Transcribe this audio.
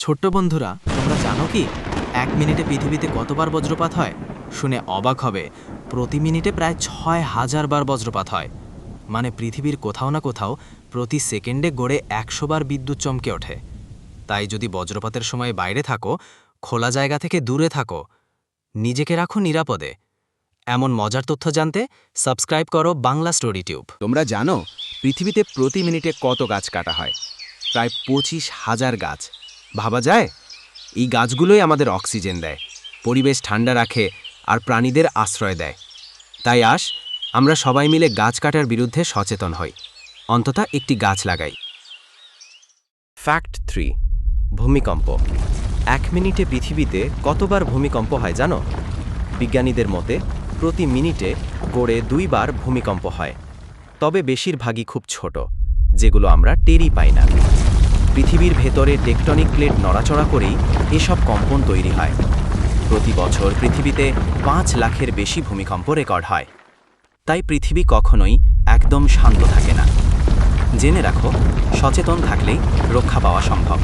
ছোট্ট বন্ধুরা, তোমরা জানো কি? এক মিনিটে পৃথিবীতে কতবার বজ্রপাত হয়? শুনে অবাক হবে। প্রতি মিনিটে প্রায় ছয় হাজার বার বজ্রপাত হয়। মানে পৃথিবীর কোথাও না কোথাও প্রতি সেকেন্ডে গড়ে একশো বার বিদ্যুৎ চমকে ওঠে। তাই যদি বজ্রপাতের সময় বাইরে থাকো, খোলা জায়গা থেকে দূরে থাকো, নিজেকে রাখো নিরাপদে। এমন মজার তথ্য জানতে সাবস্ক্রাইব করো বাংলা স্টোরি টিউব। তোমরা জানো, পৃথিবীতে প্রতি মিনিটে কত গাছ কাটা হয়? প্রায় পঁচিশ হাজার গাছ। ভাবা যায়? এই গাছগুলোই আমাদের অক্সিজেন দেয়, পরিবেশ ঠান্ডা রাখে আর প্রাণীদের আশ্রয় দেয়। তাই আস, আমরা সবাই মিলে গাছ কাটার বিরুদ্ধে সচেতন হই। অন্তত একটি গাছ লাগাই। ফ্যাক্ট থ্রি ভূমিকম্প। এক মিনিটে পৃথিবীতে কতবার ভূমিকম্প হয় জানো? বিজ্ঞানীদের মতে, প্রতি মিনিটে গড়ে দুইবার ভূমিকম্প হয়। তবে বেশিরভাগই খুব ছোট, যেগুলো আমরা টেরই পাই না। পৃথিবীর ভেতরে টেকটনিক প্লেট নড়াচড়া করেই এসব কম্পন তৈরি হয়। প্রতি বছর পৃথিবীতে পাঁচ লাখের বেশি ভূমিকম্প রেকর্ড হয়। তাই পৃথিবী কখনোই একদম শান্ত থাকে না। জেনে রাখো, সচেতন থাকলেই রক্ষা পাওয়া সম্ভব।